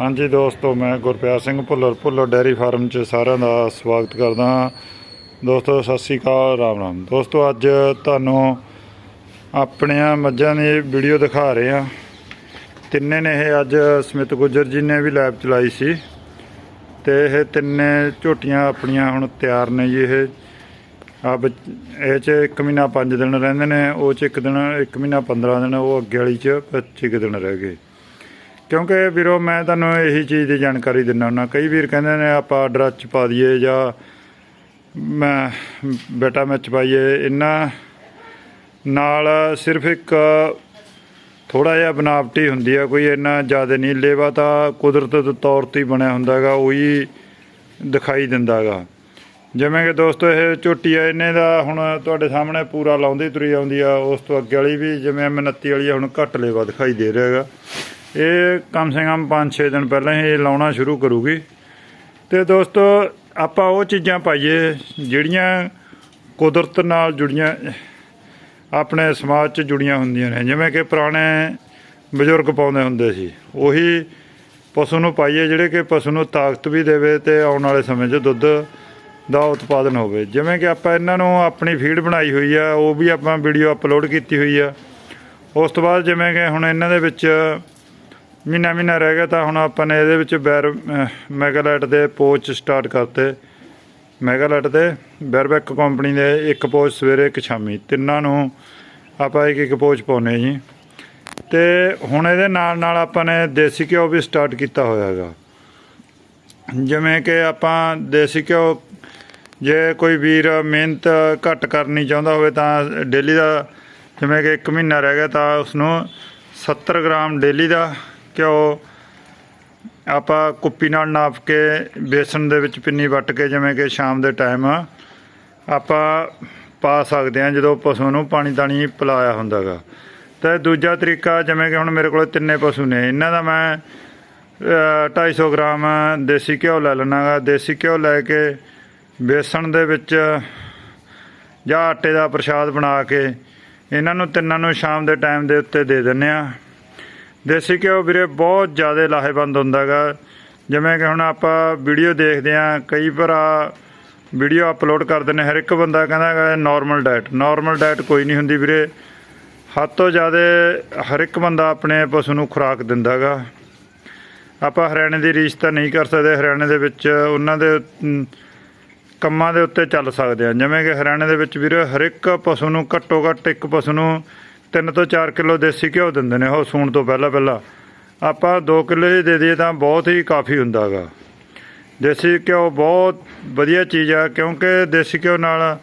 ਹਾਂਜੀ ਦੋਸਤੋ, ਮੈਂ ਗੁਰਪਿਆਰ ਸਿੰਘ ਭੁੱਲਰ ਭੁੱਲਰ ਡੈਰੀ ਫਾਰਮ 'ਚ ਸਾਰਿਆਂ ਦਾ ਸਵਾਗਤ ਕਰਦਾ ਹਾਂ। ਦੋਸਤੋ, ਸਤਿ ਸ੍ਰੀ ਅਕਾਲ, ਰਾਮ ਰਾਮ। ਦੋਸਤੋ, ਅੱਜ ਤੁਹਾਨੂੰ ਆਪਣੀਆਂ ਮੱਝਾਂ ਦੀ ਵੀਡੀਓ ਦਿਖਾ ਰਹੇ ਹਾਂ। ਤਿੰਨੇ ਨੇ ਇਹ ਅੱਜ ਸਮਿਤ ਗੁੱਜਰ ਜੀ ਨੇ ਵੀ ਲੈਬ ਚਲਾਈ ਸੀ ਤੇ ਇਹ ਤਿੰਨੇ ਝੋਟੀਆਂ ਆਪਣੀਆਂ ਹੁਣ ਤਿਆਰ ਨੇ ਜੀ। ਇਹ ਆ ਇਹ ਚ 1 ਮਹੀਨਾ 5 ਦਿਨ ਰਹਿੰਦੇ ਨੇ, ਉਹ ਚ ਇੱਕ ਦਿਨ 1 ਮਹੀਨਾ 15 ਦਿਨ, ਉਹ ਅੱਗੇ ਵਾਲੀ ਚ 25 ਕੁ ਦਿਨ ਰਹਿ ਗਏ। ਕਿਉਂਕਿ ਵੀਰੋ, ਮੈਂ ਤੁਹਾਨੂੰ ਇਹੀ ਚੀਜ਼ ਦੀ ਜਾਣਕਾਰੀ ਦਿੰਦਾ ਹੁੰਦਾ। ਕਈ ਵੀਰ ਕਹਿੰਦੇ ਨੇ, ਆਪਾਂ ਆਰਡਰ ਚ ਪਾ ਦਈਏ ਜਾਂ ਮੈਂ ਬੇਟਾ ਵਿੱਚ ਪਾਈਏ। ਇਹਨਾਂ ਨਾਲ ਸਿਰਫ ਇੱਕ ਥੋੜਾ ਜਿਹਾ ਬਨਾਵਟੀ ਹੁੰਦੀ ਆ, ਕੋਈ ਇੰਨਾ ਜ਼ਿਆਦਾ ਨਹੀਂ। ਲੇਵਾ ਤਾਂ ਕੁਦਰਤ ਦੇ ਤੌਰ ਤੇ ਹੀ ਬਣਿਆ ਹੁੰਦਾਗਾ ਉਹੀ ਦਿਖਾਈ ਦਿੰਦਾਗਾ ਜਿਵੇਂ ਕਿ ਦੋਸਤੋ, ਇਹ ਝੋਟੀ ਆ, ਇਹਨੇ ਦਾ ਹੁਣ ਤੁਹਾਡੇ ਸਾਹਮਣੇ ਪੂਰਾ ਲਾਉਂਦੀ ਤੁਰੀ ਆਉਂਦੀ ਆ, ਉਸ ਤੋਂ ਅੱਗੇ ਵਾਲੀ ਵੀ ਜਿਵੇਂ M29 ਵਾਲੀ ਆ, ਹੁਣ ਘੱਟ ਲੇਵਾ ਦਿਖਾਈ ਦੇ ਰਿਹਾ ਹੈਗਾ ਇਹ ਕਮ ਸੇ ਕਮ 5-6 ਦਿਨ ਪਹਿਲਾਂ ਹੀ ਇਹ ਲਾਉਣਾ ਸ਼ੁਰੂ ਕਰੂਗੀ। ਤੇ ਦੋਸਤੋ, ਆਪਾਂ ਉਹ ਚੀਜ਼ਾਂ ਪਾਈਏ ਜਿਹੜੀਆਂ ਕੁਦਰਤ ਨਾਲ ਜੁੜੀਆਂ, ਆਪਣੇ ਸਮਾਜ 'ਚ ਜੁੜੀਆਂ ਹੁੰਦੀਆਂ ਨੇ। ਜਿਵੇਂ ਕਿ ਪੁਰਾਣੇ ਬਜ਼ੁਰਗ ਪਾਉਂਦੇ ਹੁੰਦੇ ਸੀ। ਉਹੀ ਪਸ਼ੂ ਨੂੰ ਪਾਈਏ ਜਿਹੜੇ ਕਿ ਪਸ਼ੂ ਨੂੰ ਤਾਕਤ ਵੀ ਦੇਵੇ ਤੇ ਆਉਣ ਵਾਲੇ ਸਮੇਂ 'ਚ ਦੁੱਧ ਦਾ ਉਤਪਾਦਨ ਹੋਵੇ। ਜਿਵੇਂ ਕਿ ਆਪਾਂ ਇਹਨਾਂ ਨੂੰ ਆਪਣੀ ਫੀਡ ਬਣਾਈ ਹੋਈ ਆ, ਉਹ ਵੀ ਆਪਾਂ ਵੀਡੀਓ ਅਪਲੋਡ ਕੀਤੀ ਹੋਈ ਆ। ਉਸ ਤੋਂ ਬਾਅਦ ਜਿਵੇਂ ਕਿ ਹੁਣ ਇਹਨਾਂ ਦੇ ਵਿੱਚ ਮਹੀਨਾ ਮਹੀਨਾ ਰਹਿ ਗਿਆ ਤਾਂ ਹੁਣ ਆਪਾਂ ਨੇ ਇਹਦੇ ਵਿੱਚ ਬੈਰ, ਅਹ ਮੈਗਾਲਾਈਟ ਦੇ ਪੋਚ ਸਟਾਰਟ ਕਰਤੇ। ਮੈਗਾਲਾਈਟ ਦੇ ਬੈਰਬੈਕ ਕੰਪਨੀ ਦੇ ਇੱਕ ਪੋਚ ਸਵੇਰੇ, ਇੱਕ ਸ਼ਾਮੀ। ਤਿੰਨਾਂ ਨੂੰ ਆਪਾਂ ਇੱਕ ਇੱਕ ਪੋਚ ਪਾਉਨੇ ਜੀ। ਤੇ ਹੁਣ ਇਹਦੇ ਨਾਲ ਨਾਲ ਆਪਾਂ ਨੇ ਦੇਸੀ ਘਿਓ ਵੀ ਸਟਾਰਟ ਕੀਤਾ ਹੋਇਆ ਹੈਗਾ। ਜਿਵੇਂ ਕਿ ਆਪਾਂ ਦੇਸੀ ਘਿਓ, ਜੇ ਕੋਈ ਵੀਰ ਮਿਹਨਤ ਘੱਟ ਕਰਨੀ ਚਾਹੁੰਦਾ ਹੋਵੇ ਤਾਂ ਡੇਲੀ ਦਾ ਜਿਵੇਂ ਕਿ 1 ਮਹੀਨਾ ਰਹਿ ਗਿਆ ਤਾਂ ਉਸ ਨੂੰ 70 ਗ੍ਰਾਮ ਡੇਲੀ ਦਾ ਘਿਓ ਆਪਾਂ ਕੁੱਪੀ ਨਾਲ ਨਾਪ ਕੇ ਬੇਸਣ ਦੇ ਵਿੱਚ ਪਿੰਨੀ ਵੱਟ ਕੇ ਜਿਵੇਂ ਕਿ ਸ਼ਾਮ ਦੇ ਟਾਈਮ ਆਪਾਂ ਪਾ ਸਕਦੇ ਹਾਂ ਜਦੋਂ ਪਸ਼ੂ ਨੂੰ ਪਾਣੀ ਤਾਣੀ ਪਿਲਾਇਆ ਹੁੰਦਾਗਾ। ਤੇ ਦੂਜਾ ਤਰੀਕਾ ਜਿਵੇਂ ਕਿ ਹੁਣ ਮੇਰੇ ਕੋਲ ਤਿੰਨੇ ਪਸ਼ੂ ਨੇ ਇਹਨਾਂ ਦਾ ਮੈਂ ਅ, 250 ਗ੍ਰਾਮ ਦੇਸੀ ਘਿਓ ਲੈ ਲੈਣਾਗਾ। ਦੇਸੀ ਘਿਓ ਲੈ ਕੇ ਬੇਸਣ ਦੇ ਵਿੱਚ ਜਾਂ ਆਟੇ ਦਾ ਪ੍ਰਸ਼ਾਦ ਬਣਾ ਕੇ ਇਹਨਾਂ ਨੂੰ ਤਿੰਨਾਂ ਨੂੰ ਸ਼ਾਮ ਦੇ ਟਾਈਮ ਦੇ ਉੱਤੇ ਦੇ ਦਿੰਨੇ ਆ ਦੇਸੀ ਘਿਓ ਵੀਰੇ ਬਹੁਤ ਜ਼ਿਆਦਾ ਲਾਹੇਵੰਦ ਹੁੰਦਾਗਾ ਜਿਵੇਂ ਕਿ ਹੁਣ ਆਪਾਂ ਵੀਡੀਓ ਦੇਖਦੇ ਆ ਕਈ ਭਰਾ ਵੀਡੀਓ ਅਪਲੋਡ ਕਰ ਦਿੰਦੇ ਹਰ ਇੱਕ ਬੰਦਾ ਕਹਿੰਦਾ ਹੈਗਾ ਨਾਰਮਲ ਡਾਈਟ ਨਾਰਮਲ ਡਾਈਟ ਕੋਈ ਨਹੀਂ ਹੁੰਦੀ ਵੀਰੇ। ਹੱਦ ਤੋਂ ਜ਼ਿਆਦਾ ਹਰ ਇੱਕ ਬੰਦਾ ਆਪਣੇ ਪਸ਼ੂ ਨੂੰ ਖੁਰਾਕ ਦਿੰਦਾਗਾ ਆਪਾਂ ਹਰਿਆਣੇ ਦੀ ਰੀਸ ਤਾਂ ਨਹੀਂ ਕਰ ਸਕਦੇ। ਹਰਿਆਣੇ ਦੇ ਵਿੱਚ ਉਹਨਾਂ ਦੇ ਕੰਮਾਂ ਦੇ ਉੱਤੇ ਚੱਲ ਸਕਦੇ ਆ ਜਿਵੇਂ ਕਿ ਹਰਿਆਣੇ ਦੇ ਵਿੱਚ ਵੀਰੇ ਹਰ ਇੱਕ ਪਸ਼ੂ ਨੂੰ ਘੱਟੋ ਘੱਟ ਇੱਕ ਪਸ਼ੂ ਨੂੰ 3 ਤੋਂ 4 ਕਿਲੋ ਦੇਸੀ ਘਿਓ ਦਿੰਦੇ ਨੇ, ਉਹ ਸੂਣ ਤੋਂ ਪਹਿਲਾਂ ਪਹਿਲਾਂ। ਆਪਾਂ 2 ਕਿਲੋ ਹੀ ਦੇ ਦਈਏ ਤਾਂ ਬਹੁਤ ਹੀ ਕਾਫੀ ਹੁੰਦਾਗਾ। ਦੇਸੀ ਘਿਓ ਬਹੁਤ ਵਧੀਆ ਚੀਜ਼ ਆ, ਕਿਉਂਕਿ ਦੇਸੀ ਘਿਓ ਨਾਲ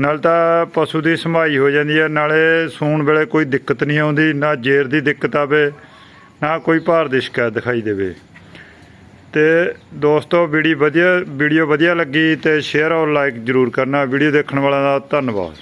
ਨਾਲ ਤਾਂ ਪਸ਼ੂ ਦੀ ਸੰਭਾਈ ਹੋ ਜਾਂਦੀ ਹੈ ਨਾਲੇ ਸੂਣ ਵੇਲੇ ਕੋਈ ਦਿੱਕਤ ਨਹੀਂ ਆਉਂਦੀ, ਨਾ ਜੇਰ ਦੀ ਦਿੱਕਤ ਆਵੇ, ਨਾ ਕੋਈ ਭਾਰ ਦੀ ਸ਼ਿਕਾਇਤ ਦਿਖਾਈ ਦੇਵੇ। ਤੇ ਦੋਸਤੋ, ਵੀਡੀਓ ਵਧੀਆ ਵੀਡੀਓ ਵਧੀਆ ਲੱਗੀ ਤੇ ਸ਼ੇਅਰ ਔਰ ਲਾਈਕ ਜਰੂਰ ਕਰਨਾ, ਵੀਡੀਓ ਦੇਖਣ ਵਾਲਿਆਂ ਦਾ ਧੰਨਵਾਦ।